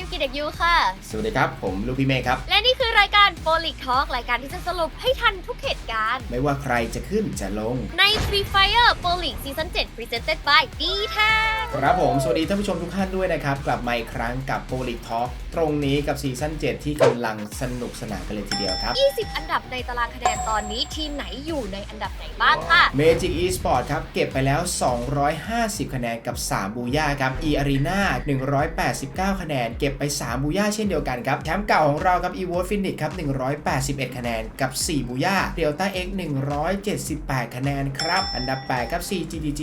ยูกิเด็กยูค่ะ สวัสดีครับ ผมลูกพี่เมฆครับ และนี่คือ รายการโ o ลิกทอ k รายการที่จะสรุปให้ทันทุกเหตุการณ์ ไม่ว่าใครจะขึ้นจะลง ใน Free Fire p o l i c Season 7 Presented by d t a ครับผม สวัสดีท่านผู้ชมทุกท่านด้วยนะครับ กลับมาอีกครั้งกับโปรลิกทอ k ตรงนี้กับซีซั่น7ที่กำลังสนุกสนานกันเลยทีเดียวครับ 20 อันดับในตารางคะแนนตอนนี้ทีมไหนอยู่ในอันดับไหนบ้างค่ะ Magic Esport ครับ เก็บไปแล้ว 250 คะแนนกับ 3 บูย่าครับ E Arena 189 คะแนน เก็บไป 3 บูย่าเช่นเดียวกันครับแชมป์เก่าของเราครับ Evo Phoenix ครับ 181 คะแนน กับ 4 บูย่า Delta X 178 คะแนนครับ อันดับ 8 ครับ CGDG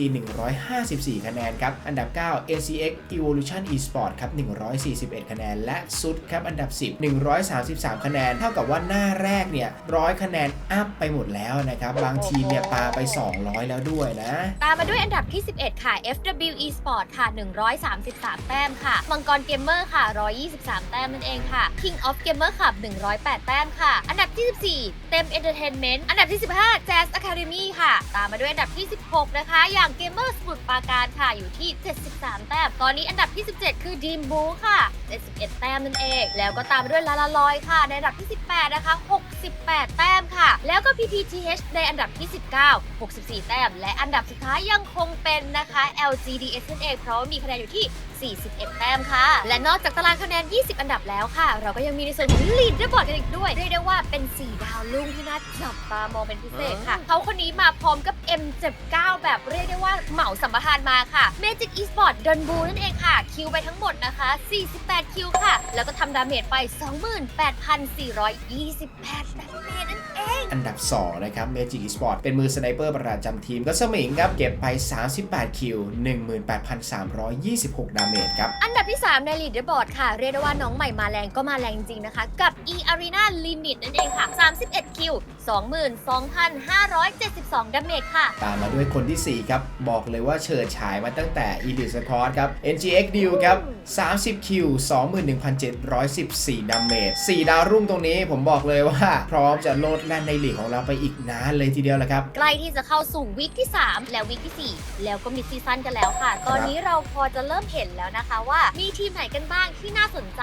154 คะแนนครับ อันดับ9 NCX Evolution Esport ครับ 141 คะแนน และสุดครับ อันดับ 10 133 คะแนน เท่ากับว่าหน้าแรกเนี่ย100คะแนนอัพไปหมดแล้วนะครับ บางทีมเนี่ยปาไป 200 แล้วด้วยนะ ตามมาด้วยอันดับที่ 11 ค่ะ FW Esport ค่ะ 133 แต้มค่ะ มังกรเกมเมอร์ค่ะ 123 แต้มนั่นเองค่ะ King of Gamer ค่ะ108 แต้มค่ะ อันดับที่ 14 เต็ม Entertainment อันดับที่ 15 Jazz Academy ค่ะ ตามมาด้วยอันดับที่ 16 นะคะ อย่าง Gamer สมุทรปราการค่ะ อยู่ที่ 73 แต้ม ตอนนี้อันดับที่ 17 คือ Dream b o ค่ะ 71 แต้มนั่นเอง แล้วก็ตามมาด้วยลาลาลอยค่ะ ในอันดับที่ 18 นะคะ 68 แต้มค่ะ แล้วก็ PPTH ในอันดับที่ 19 64 แต้ม และอันดับสุดท้ายยังคงเป็นนะคะ LGDS นั่นเองเพราะมีคะแนนอยู่ที่ 41 แต้มค่ะ และนอกจากตารางคะแนน 20 อันดับแล้วค่ะ เราก็ยังมีในส่วนของ Lead บอร์ดกันอีกด้วย เรียกได้ว่าเป็น 4 ดาวลุ่งที่น่าจับตามองเป็นพิเศษค่ะ เขาคนนี้มาพร้อมกับ M79 แบบเรียกได้ว่าเหมาสัมปทานมาค่ะ Magic Esport ดอนบูนั่นเองค่ะ คิวไปทั้งหมดนะคะ 48 คิวค่ะ แล้วก็ทำดาเมจไป 28,428ดาเมจนั่นเอันดับ 2 นะครับ Magic Esport เป็นมือสไนเปอร์ประจำทีมก็สมิงครับ เก็บไป 38 คิว 18,326 ดาเมจครับ อันดับที่ 3 ในรีดเดอร์บอร์ดค่ะ เรียกได้ว่าน้องใหม่มาแรงก็มาแรงจริงนะคะ กับ E Arena Limit นั่นเองค่ะ 31 คิว 22,572ดาเมจค่ะ ตามมาด้วยคนที่ 4 ครับ บอกเลยว่าเฉิดฉายมาตั้งแต่ Elite Squad ครับ NGX Deal ครับ 30 คิว 21,714 ดาเมจ 4 ดาวรุ่งตรงนี้ผมบอกเลยว่า พร้อมจะโลดแล่นในลีกของเราไปอีกนานเลยทีเดียวแหละครับ ใกล้ที่จะเข้าสู่วีคที่ 3 และวีคที่ 4 แล้วก็มีซีซั่นกันแล้วค่ะ ตอนนี้เราพอจะเริ่มเห็นแล้วนะคะว่ามีทีมไหนกันบ้างที่น่าสนใจ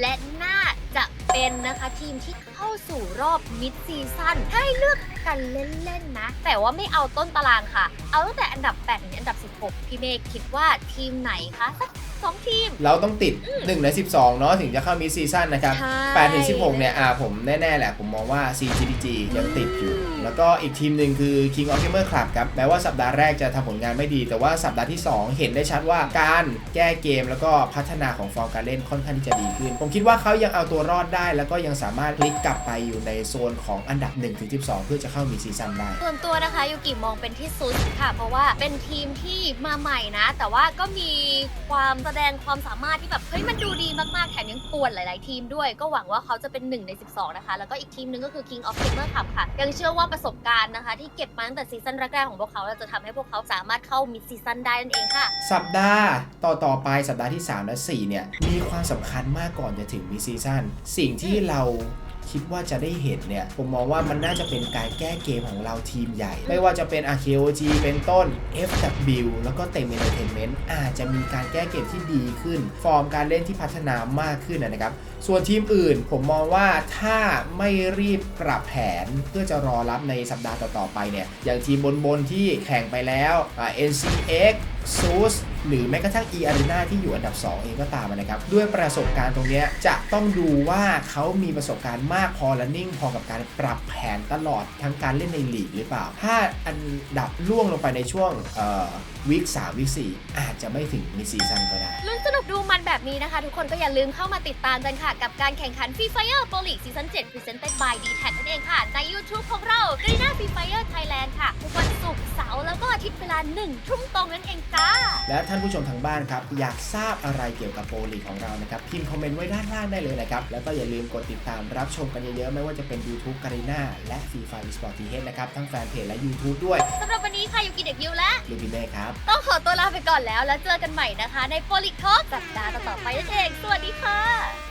และน่าจะเป็นนะคะทีมที่เข้าสู่รอบมิดซีซั่นให้เลือกกันเล่นๆนะ แต่ว่าไม่เอาต้นตารางค่ะ เอาตั้งแต่อันดับ8ถึงอันดับ 16 พี่เมฆคิดว่าทีมไหนคะสัก สองทีม เราต้องติด 1 ใน 12 เนาะถึงจะเข้ามีซีซั่นนะครับใช่8ถึง16 เนี่ยอ่าผมแน่ ๆ แหละ ผมมองว่า CGDG ยังติดอยู่ แล้วก็อีกทีมหนึ่งคือ King of Gamer Club ครับ แม้ว่าสัปดาห์แรกจะทำผลงานไม่ดี แต่ว่าสัปดาห์ที่ 2 เห็นได้ชัดว่าการแก้เกมแล้วก็พัฒนาของฟอร์มการเล่นค่อนข้างที่จะดีขึ้น ผมคิดว่าเขายังเอาตัวรอดได้ แล้วก็ยังสามารถพลิกกลับไปอยู่ในโซนของอันดับ1ถึง12 เพื่อจะเข้ามีซีซั่นได้ ส่วนตัวนะคะยูกิมองเป็นที่สุดค่ะ เพราะว่าเป็นทีมที่มาใหม่นะ แต่ว่าก็มีความแสดงความสามารถที่แบบเฮ้ยมันดูดีมากๆ แถมยังป่วนหลาย ๆ ทีมด้วย ก็หวังว่าเขาจะเป็น1ใน 12 นะคะ แล้วก็อีกทีมหนึงก็คือ King of Gamer Cup ค่ะ ยังเชื่อว่าประสบการณ์นะคะ ที่เก็บมาตั้งแต่ซีซั่นแรก ๆ ของพวกเขาจะทำให้พวกเขาสามารถเข้ามิดซีซั่นได้นั่นเองค่ะ สัปดาห์ต่อต่อไปสัปดาห์ที่ 3 และ 4 เนี่ย มีความสำคัญมากก่อนจะถึงมีซีซั่นสิ่งที่เรา คิดว่าจะได้เห็นเนี่ยผมมองว่ามันน่าจะเป็นการแก้เกมของเราทีมใหญ่ ไม่ว่าจะเป็น RKOG เป็นต้น FW แล้วก็เต็ม Entertainment อาจจะมีการแก้เกมที่ดีขึ้น ฟอร์มการเล่นที่พัฒนามากขึ้นนะครับ ส่วนทีมอื่นผมมองว่าถ้าไม่รีบปรับแผนเพื่อจะรอรับในสัปดาห์ต่อๆไปเนี่ยอย่างทีมบนๆที่แข่งไปแล้วอ่า NCX SUS หรือแม้กระทั่ง E Arena ที่อยู่อันดับ 2 เองก็ตามนะครับ ด้วยประสบการณ์ตรงนี้จะต้องดูว่าเขามีประสบการณ์มากพอและนิ่งพอกับการปรับแผนตลอดทั้งการเล่นในลีกหรือเปล่า ถ้าอันดับล่วงลงไปในช่วงวีคสามวีคสี่อาจจะไม่ถึงมิซีซั่นก็ได้ลุ้นสนุกดูมันแบบนี้นะคะ ทุกคนก็อย่าลืมเข้ามาติดตามกันค่ะ กับการแข่งขัน Free Fire Pro League Season 7 Presented by d t a c นั่นเองค่ะ ใน YouTube ของเรา g a r e n a Free Fire Thailand ค่ะทุกวันศุกร์ แล้วก็อาทิตย์เวลา1ทุ่มตรงนั่นเองจ้า และท่านผู้ชมทางบ้านครับ อยากทราบอะไรเกี่ยวกับโปรลีกของเรานะครับพิมพ์คอมเมนต์ไว้ด้านล่างได้เลยนะครับ แล้วก็อย่าลืมกดติดตามรับชมกันเยอะๆ ไม่ว่าจะเป็น YouTube การ e นาและ Free Fire Sport t h นะครับทั้งแฟนเพจและ YouTube ด้วยสำหรับวันนี้ค่ะยูกิเด็กยูและลูกพี่แม่ครับต้องขอตัวลาไปก่อนแล้วแล้วเจอกันใหม่นะคะ ใน p o l i t Talk สัปดาห์ต่อๆไปนั่นเองสวัสดีค่ะ